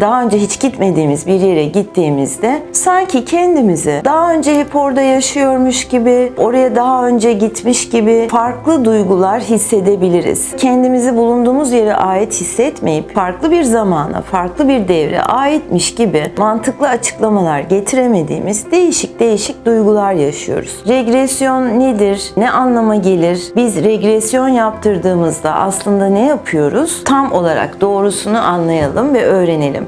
Daha önce hiç gitmediğimiz bir yere gittiğimizde sanki kendimizi daha önce hep orada yaşıyormuş gibi, oraya daha önce gitmiş gibi farklı duygular hissedebiliriz. Kendimizi bulunduğumuz yere ait hissetmeyip farklı bir zamana, farklı bir devre aitmiş gibi mantıklı açıklamalar getiremediğimiz değişik değişik duygular yaşıyoruz. Regresyon nedir? Ne anlama gelir? Biz regresyon yaptırdığımızda aslında ne yapıyoruz? Tam olarak doğrusunu anlayalım ve öğrenelim.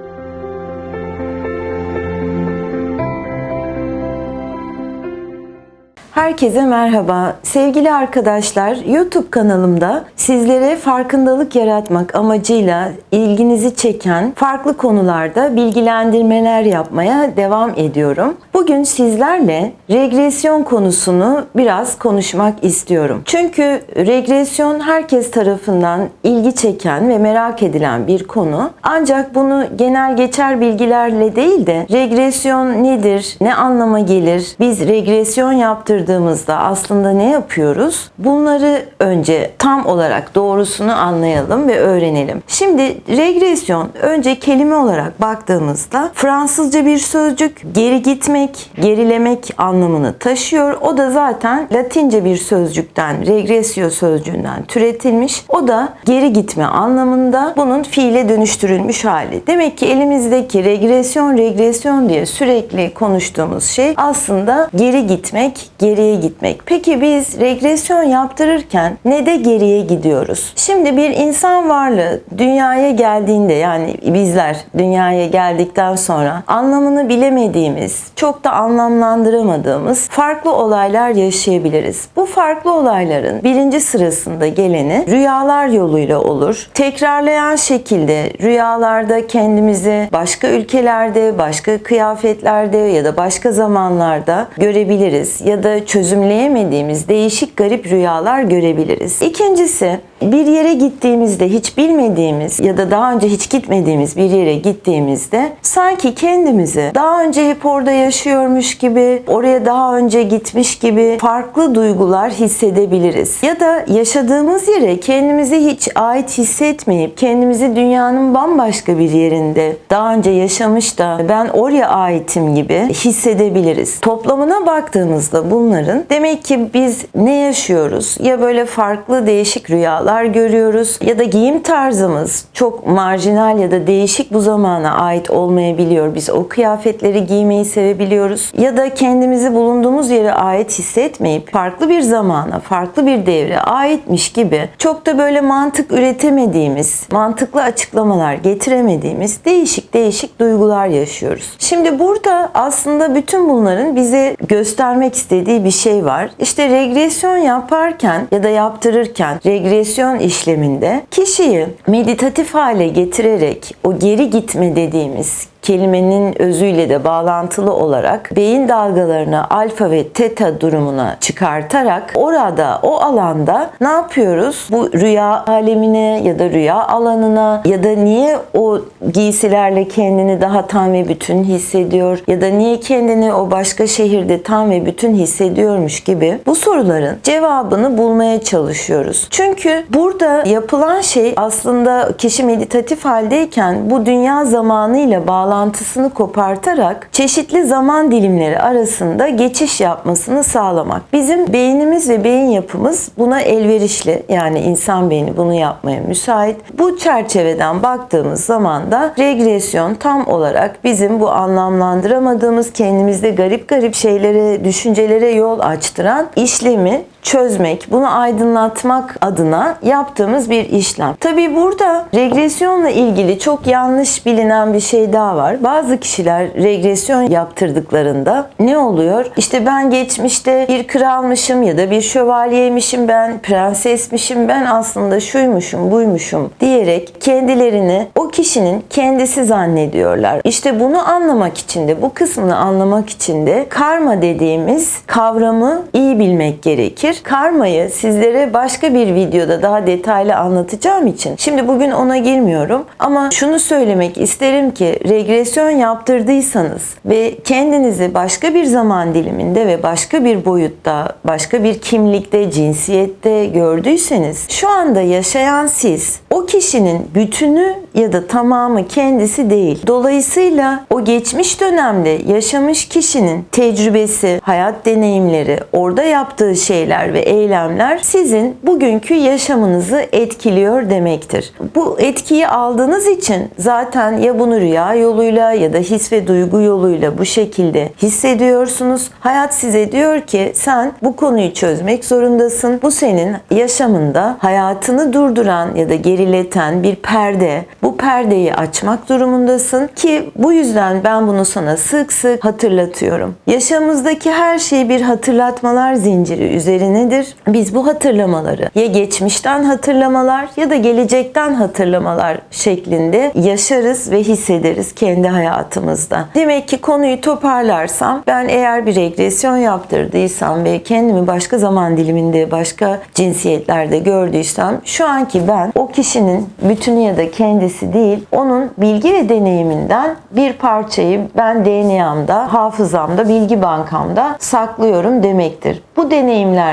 Herkese merhaba. Sevgili arkadaşlar, YouTube kanalımda sizlere farkındalık yaratmak amacıyla ilginizi çeken farklı konularda bilgilendirmeler yapmaya devam ediyorum. Bugün sizlerle regresyon konusunu biraz konuşmak istiyorum. Çünkü regresyon herkes tarafından ilgi çeken ve merak edilen bir konu. Ancak bunu genel geçer bilgilerle değil de regresyon nedir, ne anlama gelir, biz regresyon yaptırdığımızda aslında ne yapıyoruz? Bunları önce tam olarak doğrusunu anlayalım ve öğrenelim. Şimdi regresyon önce kelime olarak baktığımızda Fransızca bir sözcük geri gitmek, gerilemek anlamını taşıyor. O da zaten Latince bir sözcükten, regressio sözcüğünden türetilmiş. O da geri gitme anlamında bunun fiile dönüştürülmüş hali. Demek ki elimizdeki regresyon regresyon diye sürekli konuştuğumuz şey aslında geri gitmek, geriye gitmek. Peki biz regresyon yaptırırken ne de geriye gidiyoruz? Şimdi bir insan varlığı dünyaya geldiğinde yani bizler dünyaya geldikten sonra anlamını bilemediğimiz, çok da anlamlandıramadığımız farklı olaylar yaşayabiliriz. Bu farklı olayların birinci sırasında geleni rüyalar yoluyla olur. Tekrarlayan şekilde rüyalarda kendimizi başka ülkelerde, başka kıyafetlerde ya da başka zamanlarda görebiliriz ya da çözümleyemediğimiz değişik garip rüyalar görebiliriz. İkincisi bir yere gittiğimizde hiç bilmediğimiz ya da daha önce hiç gitmediğimiz bir yere gittiğimizde sanki kendimizi daha önce hep orada yaşıyormuş gibi, oraya daha önce gitmiş gibi farklı duygular hissedebiliriz. Ya da yaşadığımız yere kendimizi hiç ait hissetmeyip kendimizi dünyanın bambaşka bir yerinde daha önce yaşamış da ben oraya aitim gibi hissedebiliriz. Toplamına baktığımızda bunların demek ki biz ne yaşıyoruz? Ya böyle farklı değişik rüyalar görüyoruz ya da giyim tarzımız çok marjinal ya da değişik bu zamana ait olmayabiliyor. Biz o kıyafetleri giymeyi sevebiliyoruz. Ya da kendimizi bulunduğumuz yere ait hissetmeyip farklı bir zamana, farklı bir devre aitmiş gibi çok da böyle mantık üretemediğimiz, mantıklı açıklamalar getiremediğimiz değişik değişik duygular yaşıyoruz. Şimdi burada aslında bütün bunların bize göstermek istediği bir şey var. İşte regresyon yaparken ya da yaptırırken regresyon işleminde kişiyi meditatif hale getirerek o geri gitme dediğimiz kelimenin özüyle de bağlantılı olarak beyin dalgalarını alfa ve teta durumuna çıkartarak orada o alanda ne yapıyoruz? Bu rüya alemine ya da rüya alanına ya da niye o giysilerle kendini daha tam ve bütün hissediyor ya da niye kendini o başka şehirde tam ve bütün hissediyormuş gibi bu soruların cevabını bulmaya çalışıyoruz. Çünkü burada yapılan şey aslında kişi meditatif haldeyken bu dünya zamanıyla bağlantılı bağlantısını kopartarak çeşitli zaman dilimleri arasında geçiş yapmasını sağlamak. Bizim beynimiz ve beyin yapımız buna elverişli. Yani insan beyni bunu yapmaya müsait. Bu çerçeveden baktığımız zaman da regresyon tam olarak bizim bu anlamlandıramadığımız kendimizde garip garip şeylere, düşüncelere yol açtıran işlemi çözmek, bunu aydınlatmak adına yaptığımız bir işlem. Tabii burada regresyonla ilgili çok yanlış bilinen bir şey daha var. Bazı kişiler regresyon yaptırdıklarında ne oluyor? İşte ben geçmişte bir kralmışım ya da bir şövalyeymişim ben, prensesmişim ben aslında şuymuşum, buymuşum diyerek kendilerini o kişinin kendisi zannediyorlar. İşte bunu anlamak için de bu kısmını anlamak için de karma dediğimiz kavramı iyi bilmek gerekir. Demektir. Karmayı sizlere başka bir videoda daha detaylı anlatacağım için şimdi bugün ona girmiyorum ama şunu söylemek isterim ki regresyon yaptırdıysanız ve kendinizi başka bir zaman diliminde ve başka bir boyutta, başka bir kimlikte, cinsiyette gördüyseniz şu anda yaşayan siz o kişinin bütünü ya da tamamı kendisi değil. Dolayısıyla o geçmiş dönemde yaşamış kişinin tecrübesi, hayat deneyimleri, orada yaptığı şeyler ve eylemler sizin bugünkü yaşamınızı etkiliyor demektir. Bu etkiyi aldığınız için zaten ya bunu rüya yoluyla ya da his ve duygu yoluyla bu şekilde hissediyorsunuz. Hayat size diyor ki sen bu konuyu çözmek zorundasın. Bu senin yaşamında hayatını durduran ya da gerileten bir perde. Bu perdeyi açmak durumundasın ki bu yüzden ben bunu sana sık sık hatırlatıyorum. Yaşamımızdaki her şey bir hatırlatmalar zinciri üzerinedir. Biz bu hatırlamaları ya geçmişten hatırlamalar ya da gelecekten hatırlamalar şeklinde yaşarız ve hissederiz kendi hayatımızda. Demek ki konuyu toparlarsam ben eğer bir regresyon yaptırdıysam ve kendimi başka zaman diliminde başka cinsiyetlerde gördüysem şu anki ben o kişinin bütünü ya da kendisi değil onun bilgi ve deneyiminden bir parçayı ben DNA'mda, hafızamda, bilgi bankamda saklıyorum demektir. Bu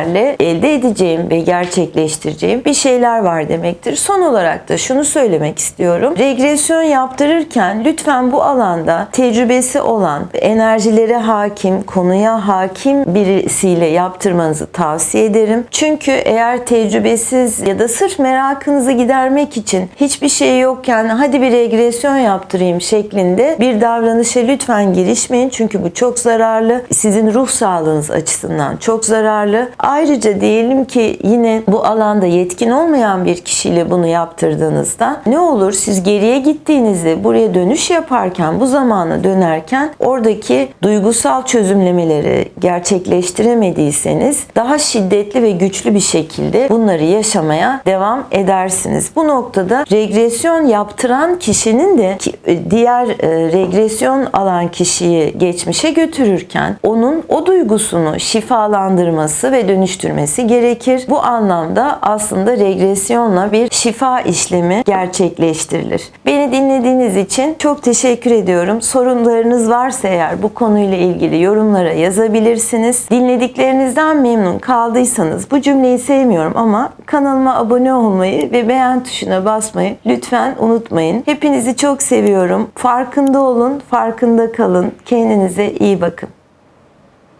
deneyimlerle elde edeceğim ve gerçekleştireceğim bir şeyler var demektir. Son olarak da şunu söylemek istiyorum. Regresyon yaptırırken lütfen bu alanda tecrübesi olan, enerjilere hakim, konuya hakim birisiyle yaptırmanızı tavsiye ederim. Çünkü eğer tecrübesiz ya da sırf merakınızı gidermek için hiçbir şey yokken hadi bir regresyon yaptırayım şeklinde bir davranışa lütfen girişmeyin. Çünkü bu çok zararlı. Sizin ruh sağlığınız açısından çok zararlı. Ayrıca diyelim ki yine bu alanda yetkin olmayan bir kişiyle bunu yaptırdığınızda ne olur siz geriye gittiğinizde buraya dönüş yaparken bu zamana dönerken oradaki duygusal çözümlemeleri gerçekleştiremediyseniz daha şiddetli ve güçlü bir şekilde bunları yaşamaya devam edersiniz. Bu noktada regresyon yaptıran kişinin de e, diğer e, regresyon alan kişiyi geçmişe götürürken onun o duygusunu şifalandırması ve dönüştürmesi gerekir. Bu anlamda aslında regresyonla bir şifa işlemi gerçekleştirilir. Beni dinlediğiniz için çok teşekkür ediyorum. Sorunlarınız varsa eğer bu konuyla ilgili yorumlara yazabilirsiniz. Dinlediklerinizden memnun kaldıysanız bu cümleyi sevmiyorum ama kanalıma abone olmayı ve beğen tuşuna basmayı lütfen unutmayın. Hepinizi çok seviyorum. Farkında olun, farkında kalın. Kendinize iyi bakın.